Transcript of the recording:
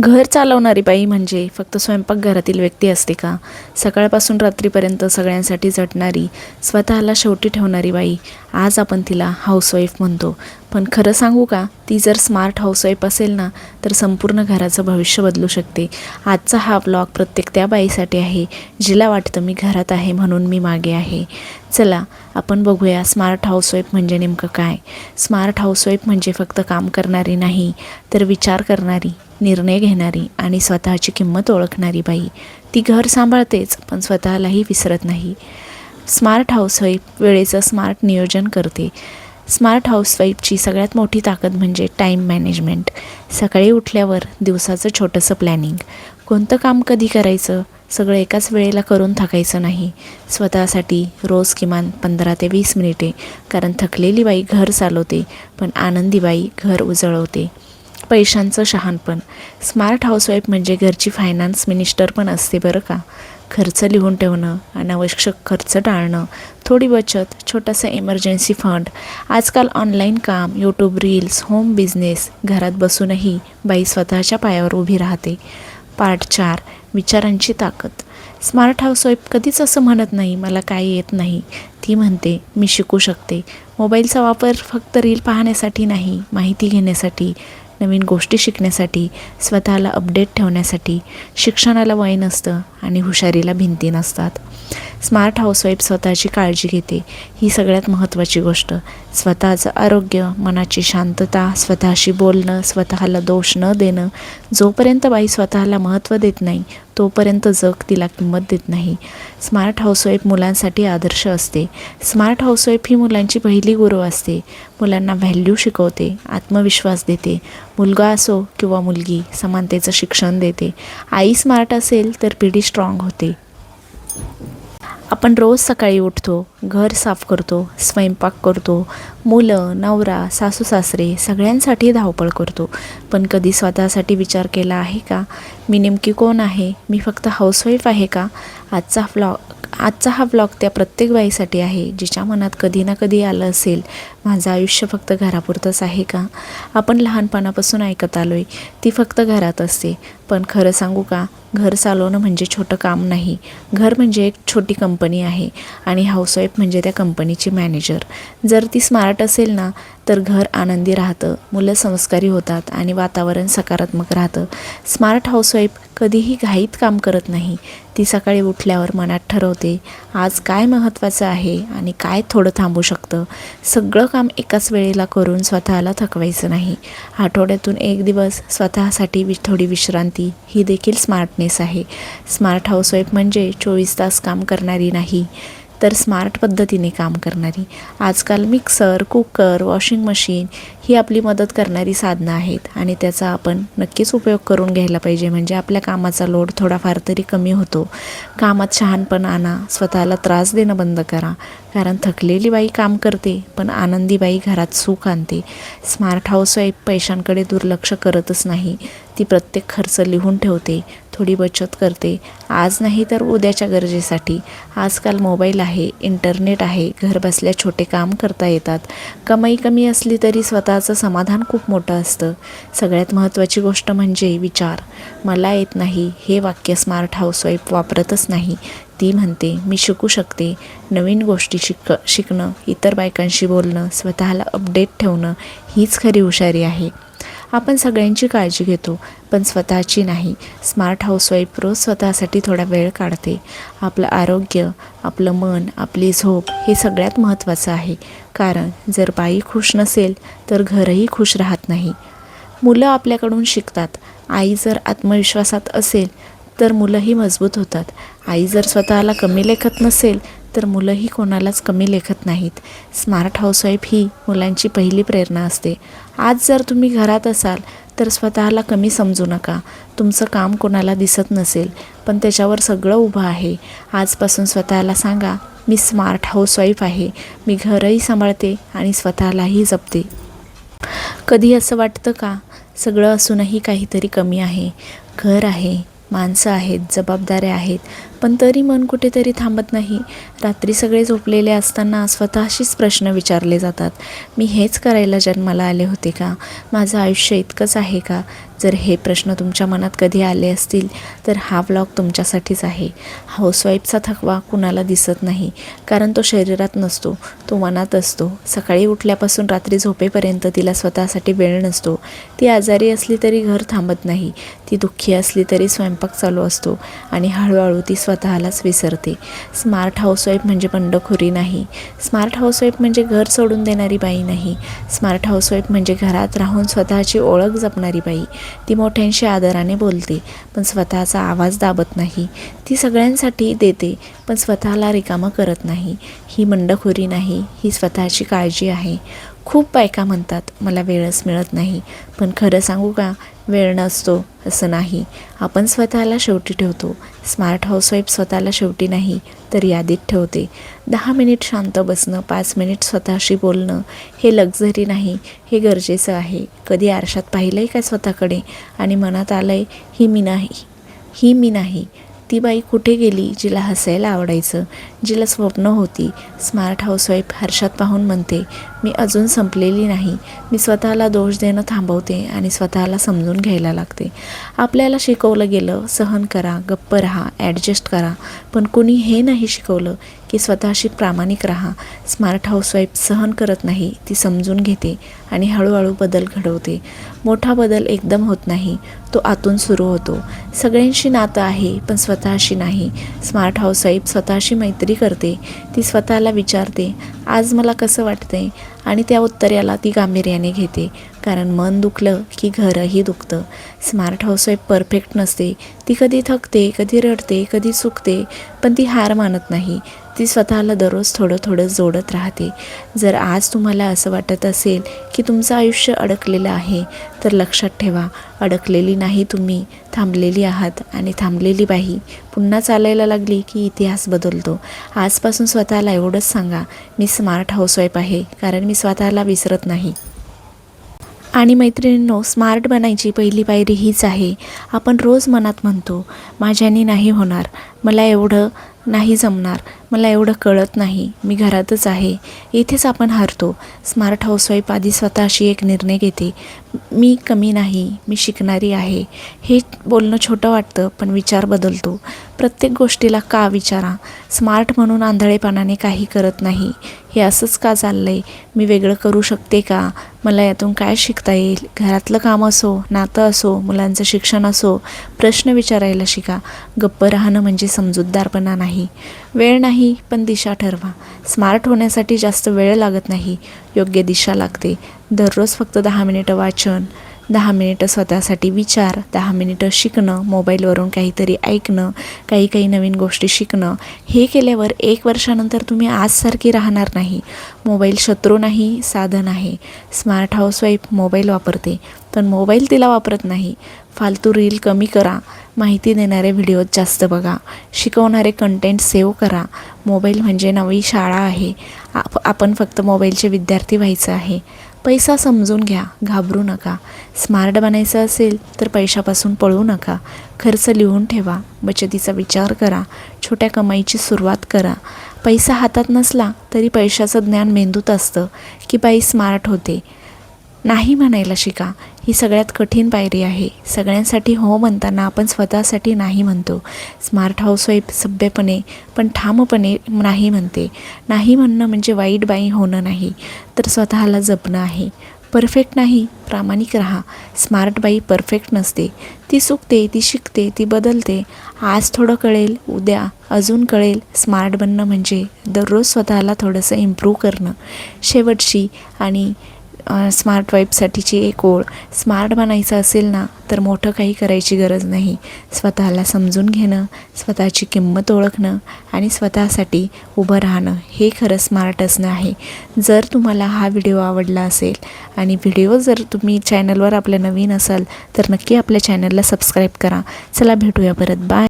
घर चालवणारी बाई म्हणजे फक्त स्वयंपाकघरातील व्यक्ती असते का? सकाळपासून रात्रीपर्यंत सगळ्यांसाठी झटणारी स्वतःला शेवटी ठेवणारी बाई. आज आपण तिला हाऊसवाईफ म्हणतो. पण खरं सांगू का? ती जर स्मार्ट हाऊसवाईफ असेल ना तर संपूर्ण घराचं भविष्य बदलू शकते. आजचा हा ब्लॉग प्रत्येक त्या बाईसाठी आहे जिला वाटतं मी घरात आहे म्हणून मी मागे आहे. चला आपण बघूया स्मार्ट हाऊसवाईफ म्हणजे नेमकं काय? स्मार्ट हाऊसवाईफ म्हणजे फक्त काम करणारी नाही तर विचार करणारी निर्णय घेणारी आणि स्वतःची किंमत ओळखणारी बाई. ती घर सांभाळतेच पण स्वतःलाही विसरत नाही. स्मार्ट हाऊसवाईफ वेळेचं स्मार्ट नियोजन करते. स्मार्ट हाऊसवाईफची सगळ्यात मोठी ताकद म्हणजे टाईम मॅनेजमेंट सकाळी उठल्यावर दिवसाचं छोटंसं प्लॅनिंग कोणतं काम कधी करायचं? सगळं एकाच वेळेला करून थकायचं नाही. स्वतःसाठी रोज किमान पंधरा ते वीस मिनिटे. कारण थकलेली बाई घर चालवते पण आनंदी बाई घर उजळवते. पैशांचं शहाणपण. स्मार्ट हाऊसवाईफ म्हणजे घरची फायनान्स मिनिस्टर पण असते बरं का. खर्च लिहून ठेवणं अनावश्यक खर्च टाळणं थोडी बचत छोटासा इमर्जन्सी फंड आजकाल ऑनलाईन काम यूट्यूब रील्स होम बिझनेस घरात बसूनही बाई स्वतःच्या पायावर उभी राहते. पार्ट चार विचारांची ताकद. स्मार्ट हाऊसवाईफ कधीच असं म्हणत नाही मला काय येत नाही. ती म्हणते मी शिकू शकते. मोबाईलचा वापर फक्त रील पाहण्यासाठी नाही माहिती घेण्यासाठी नवीन गोष्टी शिकण्यासाठी स्वतःला अपडेट ठेवण्यासाठी. शिक्षणाला वय नसतं आणि हुशारीला भिंती नसतात. स्मार्ट हाऊसवाईफ स्वतःची काळजी घेते. ही सगळ्यात महत्त्वाची गोष्ट. स्वतःचं आरोग्य मनाची शांतता स्वतःशी बोलणं स्वतःला दोष न देणं. जोपर्यंत बाई स्वतःला महत्त्व देत नाही तोपर्यंत जग तिला किंमत देत नाही. स्मार्ट हाऊसवाईफ मुलांसाठी आदर्श असते. स्मार्ट हाऊसवाईफ ही मुलांची पहिली गुरु असते. मुलांना व्हॅल्यू शिकवते आत्मविश्वास देते. मुलगा असो किंवा मुलगी समानतेचं शिक्षण देते. आई स्मार्ट असेल तर पिढी स्ट्रॉंग होते. आपण रोज सकाळी उठतो घर साफ करतो स्वयंपाक करतो मुलं नवरा सासू सासरे सगळ्यांसाठी धावपळ करतो. पण कधी स्वतःसाठी विचार केला आहे का? मी नेमकी कोण आहे? मी फक्त हाऊसवाईफ आहे का? आजचा व्लॉग आजचा हा ब्लॉग त्या प्रत्येक बाईसाठी आहे जिच्या मनात कधी ना कधी आलं असेल माझं आयुष्य फक्त घरापुरतंच आहे का? आपण लहानपणापासून ऐकत आलो आहे ती फक्त घरात असते. पण खरं सांगू का? घर चालवणं म्हणजे छोटं काम नाही. घर म्हणजे एक छोटी कंपनी आहे आणि हाऊसवाईफ म्हणजे त्या कंपनीची मॅनेजर जर ती स्मार्ट असेल ना तर घर आनंदी राहतं मुलं संस्कारी होतात आणि वातावरण सकारात्मक राहतं. स्मार्ट हाऊसवाईफ कधीही घाईत काम करत नाही. ती सकाळी उठल्यावर मनात ठरवते आज काय महत्त्वाचं आहे आणि काय थोडं थांबू शकतं? सगळं काम एकाच वेळेला करून स्वतःला थकवायचं नाही. आठवड्यातून एक दिवस स्वतःसाठी वि थोडी विश्रांती ही देखील स्मार्टनेस आहे. स्मार्ट हाऊसवाईफ म्हणजे चोवीस तास काम करणारी नाही. तर स्मार्ट पद्धतीने काम करणारी. आजकाल मिक्सर कुकर वॉशिंग मशीन ही आपली मदत करणारी साधनं आहेत आणि त्याचा आपण नक्कीच उपयोग करून घ्यायला पाहिजे. म्हणजे आपल्या कामाचा लोड थोडाफार तरी कमी होतो. कामात शहाणपण आणा स्वतःला त्रास देणं बंद करा. कारण थकलेली बाई काम करते पण आनंदी बाई घरात सुख आणते. स्मार्ट हाऊसवाईफ पैशांकडे दुर्लक्ष करतच नाही. ती प्रत्येक खर्च लिहून ठेवते. थोडी बचत करते. आज नाही तर उद्याच्या गरजेसाठी. आजकाल मोबाईल आहे इंटरनेट आहे घरबसल्या छोटे काम करता येतात. कमाई कमी असली तरी स्वतःचं समाधान खूप मोठं असतं. सगळ्यात महत्त्वाची गोष्ट म्हणजे विचार. मला येत नाही हे वाक्य स्मार्ट हाऊसवाईफ वापरतच नाही. ती म्हणते मी शिकू शकते. नवीन गोष्टी शिक शिकणं इतर बायकांशी बोलणं स्वतःला अपडेट ठेवणं हीच खरी हुशारी आहे. आपण सगळ्यांची काळजी घेतो पण स्वतःची नाही. स्मार्ट हाऊसवाईफ रोज स्वतःसाठी थोडा वेळ काढते. आपलं आरोग्य आपलं मन आपली झोप हे सगळ्यात महत्त्वाचं आहे. कारण जर बाई खुश नसेल तर घरही खुश राहत नाही. मुलं आपल्याकडून शिकतात. आई जर आत्मविश्वासात असेल तर मुलंही मजबूत होतात. आई जर स्वतःला कमी लेखत नसेल तर मुलंही कोणालाच कमी लेखत नाहीत. स्मार्ट हाऊसवाईफ ही मुलांची पहिली प्रेरणा असते. आज जर तुम्ही घरात असाल तर स्वतःला कमी समजू नका. तुमचं काम कोणाला दिसत नसेल पण त्याच्यावर सगळं उभं आहे. आजपासून स्वतःला सांगा मी स्मार्ट हाऊसवाईफ आहे. मी घरही सांभाळते आणि स्वतःलाही जपते. कधी असं वाटतं का? सगळं असूनही काहीतरी कमी आहे. घर आहे. माणसं आहेत जबाबदाऱ्या आहेत. पण तरी मन कुठेतरी थांबत नाही. रात्री सगळे झोपलेले असताना स्वतःशीच प्रश्न विचारले जातात. मी हेच करायला जन्माला आले होते का? माझं आयुष्य इतकंच आहे का? जर हे प्रश्न तुमच्या मनात कधी आले असतील तर हा ब्लॉग तुमच्यासाठीच आहे. हाऊसवाईफचा थकवा कुणाला दिसत नाही कारण तो शरीरात नसतो तो मनात असतो. सकाळी उठल्यापासून रात्री झोपेपर्यंत तिला स्वतःसाठी वेळ नसतो. ती आजारी असली तरी घर थांबत नाही ती दुःखी असली तरी स्वयंपाक चालू असतो आणि हळूहळू ती स्वतःलाच विसरते. स्मार्ट हाऊसवाईफ म्हणजे बंडखोरी नाही. स्मार्ट हाऊसवाईफ म्हणजे घर सोडून देणारी बाई नाही. स्मार्ट हाऊसवाईफ म्हणजे घरात राहून स्वतःची ओळख जपणारी बाई. ती मोठ्यांशी आदराने बोलते पण स्वतःचा आवाज दाबत नाही. ती सगळ्यांसाठी देते पण स्वतःला रिकामं करत नाही. ही बंडखोरी नाही ही स्वतःची काळजी आहे. खूप बायका म्हणतात मला वेळच मिळत नाही पण खरं सांगू का? वेळ नसतो असं नाही. आपण स्वतःला शेवटी ठेवतो. स्मार्ट हाऊसवाईफ स्वतःला शेवटी नाही तर यादीत ठेवते. दहा मिनिट शांत बसणं पाच मिनिट स्वतःशी बोलणं हे लक्झरी नाही हे गरजेचं आहे. कधी आरशात पाहिलं आहे का स्वतःकडे? आणि मनात आलं आहे ही मी नाही ही मी नाही. ती बाई कुठे गेली जिला हसायला आवडायचं? जिला स्वप्न होती. स्मार्ट हाऊसवाईफ हर्षात पाहून म्हणते मी अजून संपलेली नाही. मी स्वतःला दोष देणं थांबवते आणि स्वतःला समजून घ्यायला लागते. आपल्याला शिकवलं गेलं सहन करा गप्प राहा ॲडजस्ट करा. पण कुणी हे नाही शिकवलं. की स्वतःशी प्रामाणिक राहा. स्मार्ट हाऊसवाईफ सहन करत नाही ती समजून घेते आणि हळूहळू बदल घडवते. मोठा बदल एकदम होत नाही तो आतून सुरू होतो. सगळ्यांशी नातं आहे पण स्वतःशी नाही. स्मार्ट हाऊसवाईफ स्वतःशी मैत्री करते ती स्वतःला विचारते आज मला कसं वाटतंय? आणि त्या उत्तर्याला ती गांभीर्याने घेते कारण मन दुखलं की घरही दुखतं. स्मार्ट हाऊसवाईफ परफेक्ट नसते ती कधी थकते कधी रडते कधी चुकते पण ती हार मानत नाही. ती स्वतःला दररोज थोडं थोडं जोडत राहते. जर आज तुम्हाला असं वाटत असेल की तुमचं आयुष्य अडकलेलं आहे तर लक्षात ठेवा. अडकलेली नाही तुम्ही थांबलेली आहात आणि थांबलेली बाई पुन्हा चालायला लागली की इतिहास बदलतो. आजपासून स्वतःला एवढंच सांगा मी स्मार्ट हाऊसवाईफ आहे कारण मी स्वतःला विसरत नाही. आणि मैत्रिणींनो स्मार्ट बनायची पहिली पायरी हीच आहे. आपण रोज मनात म्हणतो माझ्याने नाही होणार मला एवढं नाही जमणार मला एवढं कळत नाही. मी घरातच आहे. इथेच आपण हारतो. स्मार्ट हाऊसवाईफ आधी स्वतःशी एक निर्णय घेते. मी कमी नाही. मी शिकणारी आहे. हे बोलणं छोटं वाटतं पण विचार बदलतो. प्रत्येक गोष्टीला का विचारा? स्मार्ट म्हणून आंधळेपणाने काही करत नाही. हे असंच का चाललं आहे मी वेगळं करू शकते का? मला यातून काय शिकता येईल? घरातलं काम असो नातं असो मुलांचं शिक्षण असो प्रश्न विचारायला शिका. गप्प राहणं म्हणजे समजूतदारपणा नाही. वेळ नाही पण दिशा ठरवा. स्मार्ट होण्यासाठी जास्त वेळ लागत नाही. योग्य दिशा लागते. दररोज फक्त दहा मिनिटं वाचन दहा मिनिटं स्वतःसाठी विचार दहा मिनिटं शिकणं मोबाईलवरून काहीतरी ऐकणं काही काही नवीन गोष्टी शिकणं हे केल्यावर एक वर्षानंतर तुम्ही आजसारखी राहणार नाही. मोबाईल शत्रू नाही साधन आहे. स्मार्ट हाऊसवाईफ मोबाईल वापरते पण मोबाईल तिला वापरत नाही. फालतू रील कमी करा माहिती देणारे व्हिडिओ जास्त बघा शिकवणारे कंटेंट सेव्ह करा. मोबाईल म्हणजे नवी शाळा आहे. आप आपण फक्त मोबाईलचे विद्यार्थी व्हायचं आहे. पैसा समजून घ्या घाबरू नका. स्मार्ट बनायचं असेल तर पैशापासून पळू नका. खर्च लिहून ठेवा बचतीचा विचार करा छोट्या कमाईची सुरुवात करा. पैसा हातात नसला तरी पैशाचं ज्ञान मेंदूत असतं की बाई स्मार्ट होते. नाही म्हणायला शिका. ही सगळ्यात कठीण पायरी आहे. सगळ्यांसाठी हो म्हणताना आपण स्वतःसाठी नाही म्हणतो. स्मार्ट हाऊसवाईफ सभ्यपणे पण ठामपणे नाही म्हणते. नाही म्हणणं म्हणजे वाईट बाई होणं नाही तर स्वतःला जपणं आहे. परफेक्ट नाही प्रामाणिक राहा. स्मार्ट बाई परफेक्ट नसते. ती चुकते ती शिकते ती बदलते. आज थोडं कळेल उद्या अजून कळेल. स्मार्ट बनणं म्हणजे दररोज स्वतःला थोडंसं इम्प्रूव्ह करणं. शेवटची आणि स्मार्ट वाईफसाठीची एक ओळ. स्मार्ट बनायचं असेल ना तर मोठं काही करायची गरज नाही. स्वतःला समजून घेणं स्वतःची किंमत ओळखणं आणि स्वतःसाठी उभं राहणं हे खरं स्मार्ट असणं आहे. जर तुम्हाला हा व्हिडिओ आवडला असेल आणि व्हिडिओ जर तुम्ही चॅनलवर आपल्या नवीन असाल तर नक्की आपल्या चॅनलला सबस्क्राईब करा. चला भेटूया परत. बाय